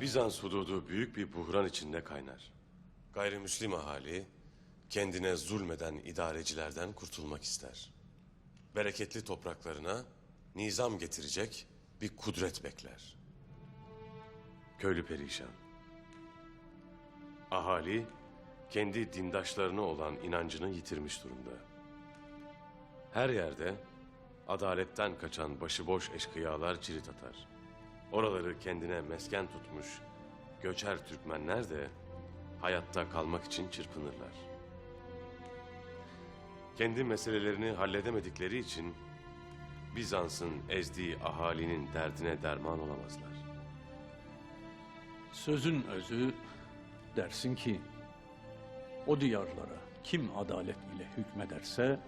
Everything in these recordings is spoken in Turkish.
Bizans hududu büyük bir buhran içinde kaynar. Gayrimüslim ahali kendine zulmeden idarecilerden kurtulmak ister. Bereketli topraklarına nizam getirecek bir kudret bekler. Köylü perişan. Ahali kendi dindaşlarına olan inancını yitirmiş durumda. Her yerde adaletten kaçan başıboş eşkıyalar cirit atar. Oraları kendine mesken tutmuş göçer Türkmenler de hayatta kalmak için çırpınırlar. Kendi meselelerini halledemedikleri için Bizans'ın ezdiği ahalinin derdine derman olamazlar. Sözün özü dersin ki o diyarlara kim adalet ile hükmederse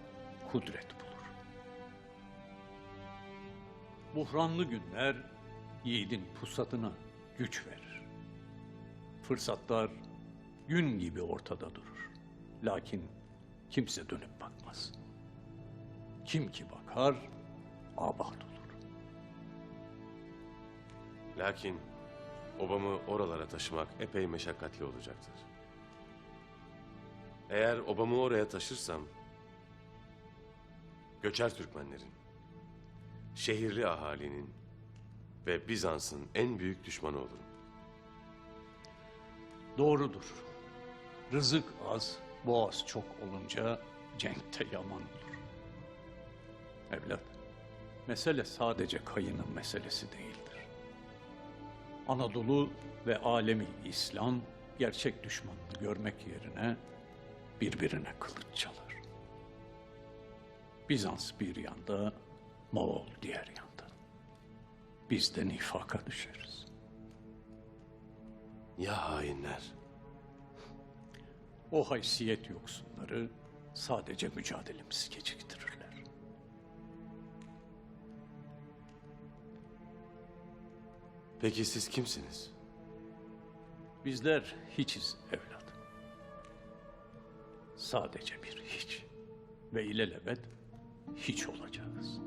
kudret bulur. Buhranlı günler yiğidin pusatına güç verir. Fırsatlar gün gibi ortada durur. Lakin kimse dönüp bakmaz. Kim ki bakar abat olur. Lakin obamı oralara taşımak epey meşakkatli olacaktır. Eğer obamı oraya taşırsam, göçer Türkmenlerin, şehirli ahalinin ve Bizans'ın en büyük düşmanı olurum. Doğrudur. Rızık az, boğaz çok olunca cenkte yaman olur. Evlat, mesele sadece kayının meselesi değildir. Anadolu ve alemi İslam gerçek düşmanını görmek yerine birbirine kılıç çalar. Bizans bir yanda, Moğol diğer yanda. Biz de nifaka düşeriz. Ya hainler? O haysiyet yoksunları sadece mücadelemizi geciktirirler. Peki siz kimsiniz? Bizler hiçiz evlat. Sadece bir hiç. Ve ilelebet hiç olacağız.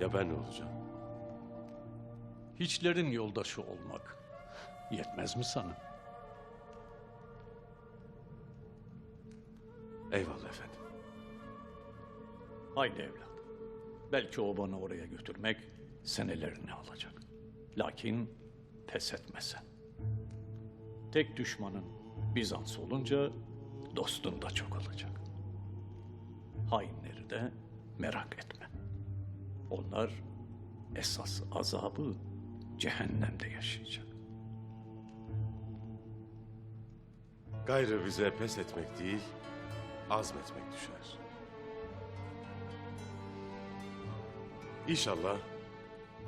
Ya ben ne olacağım? Hiçlerin yoldaşı olmak yetmez mi sana? Eyvallah efendim. Haydi evlat. Belki o bana oraya götürmek senelerini alacak. Lakin pes etmesen. Tek düşmanın Bizans olunca dostun da çok olacak. Hainleri de merak etme. Onlar esas azabı cehennemde yaşayacak. Gayrı bize pes etmek değil, azmetmek düşer. İnşallah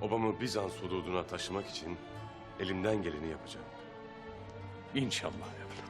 obamı Bizans hududuna taşımak için elimden geleni yapacağım. İnşallah evlat.